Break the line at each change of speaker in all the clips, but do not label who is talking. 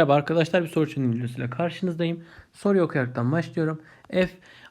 Merhaba arkadaşlar bir soru çözüm videosuyla karşınızdayım. Soruyu okuyaraktan başlıyorum. F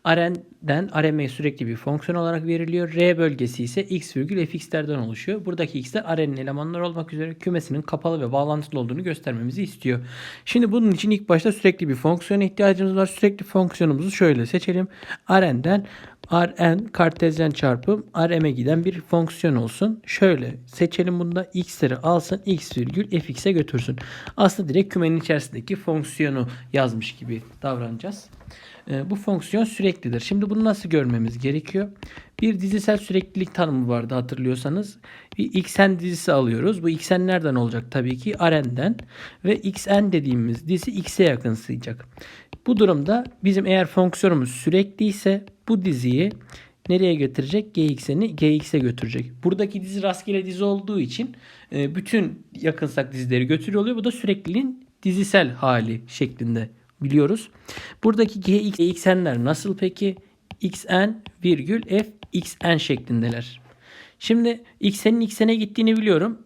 Rn'den Rm'ye sürekli bir fonksiyon olarak veriliyor. R bölgesi ise x virgül fx'lerden oluşuyor. Buradaki x'ler Rn'in elemanları olmak üzere kümesinin kapalı ve bağlantılı olduğunu göstermemizi istiyor. Şimdi bunun için ilk başta sürekli bir fonksiyona ihtiyacımız var. Sürekli fonksiyonumuzu şöyle seçelim. Rn'den Rn kartezyen çarpım Rm'e giden bir fonksiyon olsun. Şöyle seçelim bunda x'leri alsın x virgül fx'e götürsün. Aslında direkt kümenin içerisindeki fonksiyonu yazmış gibi davranacağız. Ee, bu fonksiyon süreklidir. Şimdi bunu nasıl görmemiz gerekiyor? Bir dizisel süreklilik tanımı vardı hatırlıyorsanız. Bir xn dizisi alıyoruz. Bu xn nereden olacak? Tabii ki Rn'den. Ve xn dediğimiz dizi x'e yakınsayacak. Bu durumda bizim eğer fonksiyonumuz sürekli ise bu diziyi nereye götürecek? Gx'ini gx'e götürecek. Buradaki dizi rastgele dizi olduğu için e, bütün yakınsak dizileri götürüyor oluyor. Bu da sürekliliğin dizisel hali şeklinde biliyoruz. Buradaki gx, xn'ler nasıl peki? xn virgül f xn şeklindeler. Şimdi xn'in xn'e gittiğini biliyorum.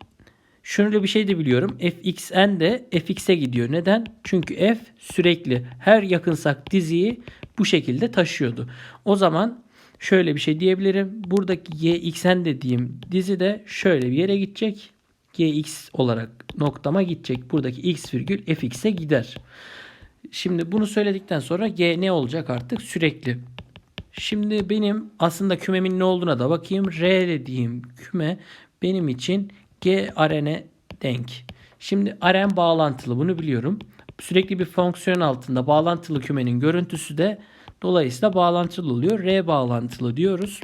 Şöyle bir şey de biliyorum. fxn de fx'e gidiyor. Neden? Çünkü f sürekli her yakınsak diziyi bu şekilde taşıyordu. O zaman şöyle bir şey diyebilirim. Buradaki yxn dediğim dizi de şöyle bir yere gidecek. gx olarak noktama gidecek. Buradaki x virgül fx'e gider. Şimdi bunu söyledikten sonra g ne olacak artık? Sürekli. Şimdi benim aslında kümemin ne olduğuna da bakayım. R dediğim küme benim için G Rn'e denk. Rn bağlantılı bunu biliyorum. Sürekli bir fonksiyon altında bağlantılı kümenin görüntüsü de dolayısıyla bağlantılı oluyor. R bağlantılı diyoruz.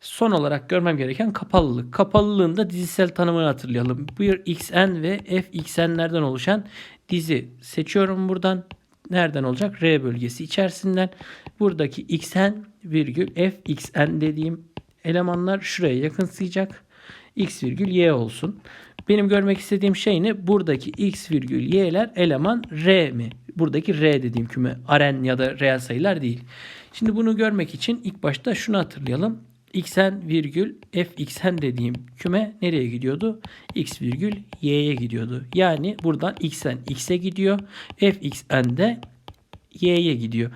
Son olarak görmem gereken kapalılık. Kapalılığın da dizisel tanımını hatırlayalım. Bir xn ve fxn'lerden oluşan dizi seçiyorum buradan. Nereden olacak? R bölgesi içerisinden. Buradaki xn virgül fxn dediğim elemanlar şuraya yakınsayacak. X virgül y olsun. Benim görmek istediğim şey ne? Buradaki x virgül y'ler eleman r mi? Buradaki r dediğim küme Rn ya da reel sayılar değil. Şimdi bunu görmek için ilk başta şunu hatırlayalım. xn virgül fxn dediğim küme nereye gidiyordu? x virgül y'ye gidiyordu. Yani buradan xn x'e gidiyor. fxn de y'ye gidiyor.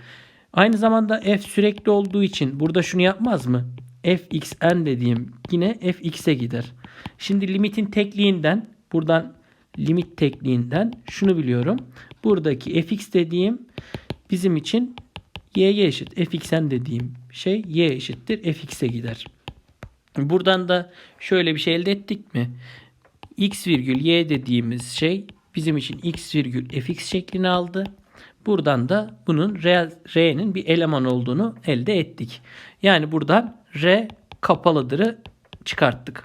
Aynı zamanda f sürekli olduğu için burada şunu yapmaz mı? Fxn dediğim yine fx'e gider. Şimdi limitin tekliğinden buradan limit tekliğinden şunu biliyorum. Buradaki fx dediğim bizim için y'ye eşit. fxn dediğim şey y eşittir fx'e gider. Buradan da şöyle bir şey elde ettik mi? x virgül y dediğimiz şey bizim için x virgül fx şeklini aldı. Buradan da bunun r'nin bir eleman olduğunu elde ettik. Yani buradan r kapalıdır'ı çıkarttık.